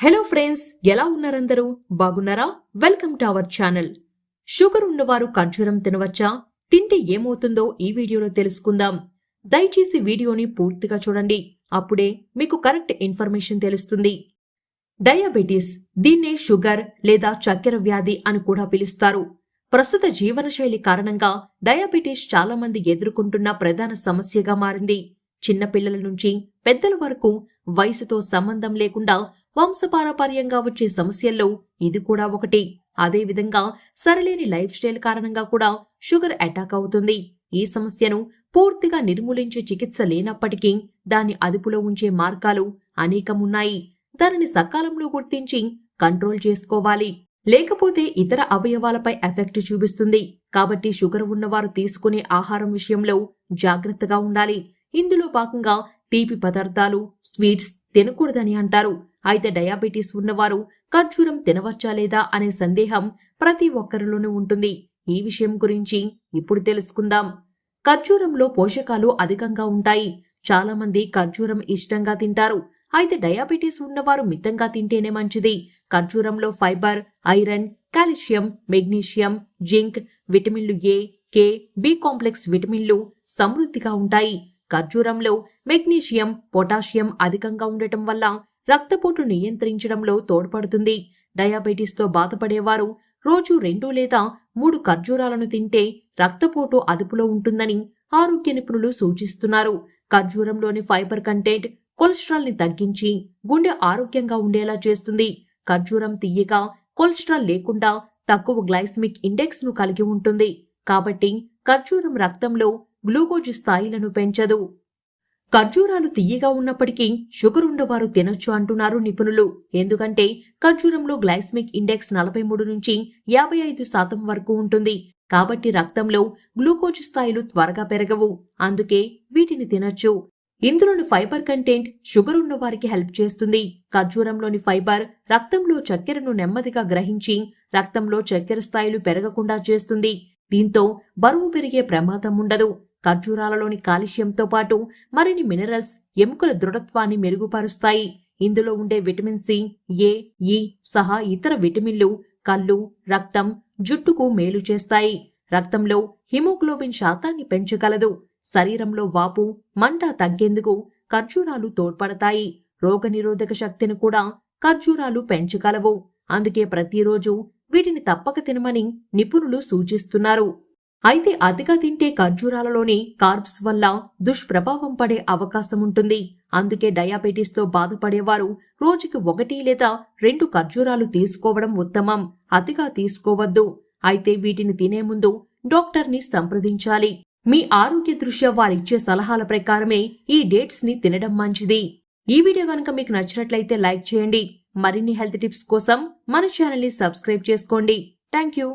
Hello friends ఎలా ఉన్నారందరూ? బాగున్నారా? Welcome to our channel sugar ఉన్నవారు ఖర్జూరం తినవచ్చా? తింటే ఏమవుతుందో ఈ వీడియోలో తెలుసుకుందాం. దయచేసి వీడియోని పూర్తిగా చూడండి. అప్పుడే మీకు కరెక్ట్ ఇన్ఫర్మేషన్ తెలుస్తుంది. డయాబెటీస్ దీన్నే షుగర్ లేదా చక్కెర వ్యాధి అని కూడా పిలుస్తారు. ప్రస్తుత జీవనశైలి కారణంగా డయాబెటీస్ చాలా మంది ఎదుర్కొంటున్న ప్రధాన సమస్యగా మారింది. చిన్నపిల్లల నుంచి పెద్దల వరకు వయసుతో సంబంధం లేకుండా వంశపారపర్యంగా వచ్చే సమస్యల్లో ఇది కూడా ఒకటి. అదేవిధంగా సరలేని లైఫ్ స్టైల్ కారణంగా కూడా షుగర్ అటాక్ అవుతుంది. ఈ సమస్యను పూర్తిగా నిర్మూలించే చికిత్స లేనప్పటికీ దాన్ని అదుపులో ఉంచే మార్గాలు అనేకమున్నాయి. దానిని సకాలంలో గుర్తించి కంట్రోల్ చేసుకోవాలి. లేకపోతే ఇతర అవయవాలపై ఎఫెక్ట్ చూపిస్తుంది. కాబట్టి షుగర్ ఉన్నవారు తీసుకునే ఆహారం విషయంలో జాగ్రత్తగా ఉండాలి. ఇందులో భాగంగా తీపి పదార్థాలు స్వీట్స్ తినకూడదని అంటారు. అయితే డయాబెటీస్ ఉన్నవారు ఖర్జూరం తినవచ్చా లేదా అనే సందేహం ప్రతి ఒక్కరిలోనూ ఉంటుంది. ఈ విషయం గురించి ఇప్పుడు తెలుసుకుందాం. ఖర్జూరంలో పోషకాలు అధికంగా ఉంటాయి. చాలా మంది ఖర్జూరం ఇష్టంగా తింటారు. అయితే డయాబెటీస్ ఉన్నవారు మితంగా తింటేనే మంచిది. ఖర్జూరంలో fibre iron calcium magnesium zinc విటమిన్లు ఏ కే బి కాంప్లెక్స్ విటమిన్లు సమృద్ధిగా ఉంటాయి. ఖర్జూరంలో మెగ్నీషియం పొటాషియం అధికంగా ఉండటం వల్ల రక్తపోటు నియంత్రించడంలో తోడ్పడుతుంది. డయాబెటీస్తో బాధపడేవారు రోజు రెండు లేదా మూడు ఖర్జూరాలను తింటే రక్తపోటు అదుపులో ఉంటుందని ఆరోగ్య నిపుణులు సూచిస్తున్నారు. ఖర్జూరంలోని ఫైబర్ కంటెంట్ కొలెస్ట్రాల్ని తగ్గించి గుండె ఆరోగ్యంగా ఉండేలా చేస్తుంది. ఖర్జూరం తీయగా కొలెస్ట్రాల్ లేకుండా తక్కువ గ్లైస్మిక్ ఇండెక్స్ను కలిగి ఉంటుంది. కాబట్టి ఖర్జూరం రక్తంలో గ్లూకోజ్ స్థాయిలను పెంచదు. ఖర్జూరాలు తీయగా ఉన్నప్పటికీ షుగర్ ఉండవారు తినొచ్చు అంటున్నారు నిపుణులు. ఎందుకంటే ఖర్జూరంలో గ్లైస్మిక్ ఇండెక్స్ నలభై మూడు నుంచి యాభై ఐదు శాతం వరకు ఉంటుంది. కాబట్టి రక్తంలో గ్లూకోజ్ స్థాయిలు త్వరగా పెరగవు. అందుకే వీటిని తినొచ్చు. ఇందులోని ఫైబర్ కంటెంట్ షుగర్ ఉన్న వారికి హెల్ప్ చేస్తుంది. ఖర్జూరంలోని ఫైబర్ రక్తంలో చక్కెరను నెమ్మదిగా గ్రహించి రక్తంలో చక్కెర స్థాయిలు పెరగకుండా చేస్తుంది. దీంతో బరువు పెరిగే ప్రమాదం ఉండదు. ఖర్జూరాలలోని కాల్షియంతో పాటు మరిన్ని మినరల్స్ ఎముకల దృఢత్వాన్ని మెరుగుపరుస్తాయి. ఇందులో ఉండే విటమిన్ సి ఏ ఈ సహా ఇతర విటమిన్లు కళ్ళు రక్తం జుట్టుకు మేలు చేస్తాయి. రక్తంలో హిమోగ్లోబిన్ శాతాన్ని పెంచగలదు. శరీరంలో వాపు మంట తగ్గేందుకు ఖర్జూరాలు తోడ్పడతాయి. రోగనిరోధక శక్తిని కూడా ఖర్జూరాలు పెంచగలవు. అందుకే ప్రతిరోజు వీటిని తప్పక తినమని నిపుణులు సూచిస్తున్నారు. అయితే అతిగా తింటే ఖర్జూరాలలోని కార్బ్స్ వల్ల దుష్ప్రభావం పడే అవకాశం ఉంటుంది అందుకే డయాబెటీస్తో బాధపడేవారు రోజుకి ఒకటి లేదా రెండు ఖర్జూరాలు తీసుకోవడం ఉత్తమం. అతిగా తీసుకోవద్దు. అయితే వీటిని తినే ముందు డాక్టర్ని సంప్రదించాలి. మీ ఆరోగ్య దృష్ట్యా వారిచ్చే సలహాల ప్రకారమే ఈ డేట్స్ని తినడం మంచిది. ఈ వీడియో కనుక మీకు నచ్చినట్లయితే లైక్ చేయండి. మరిన్ని హెల్త్ టిప్స్ కోసం మన ఛానల్ని సబ్స్క్రైబ్ చేసుకోండి. Thank you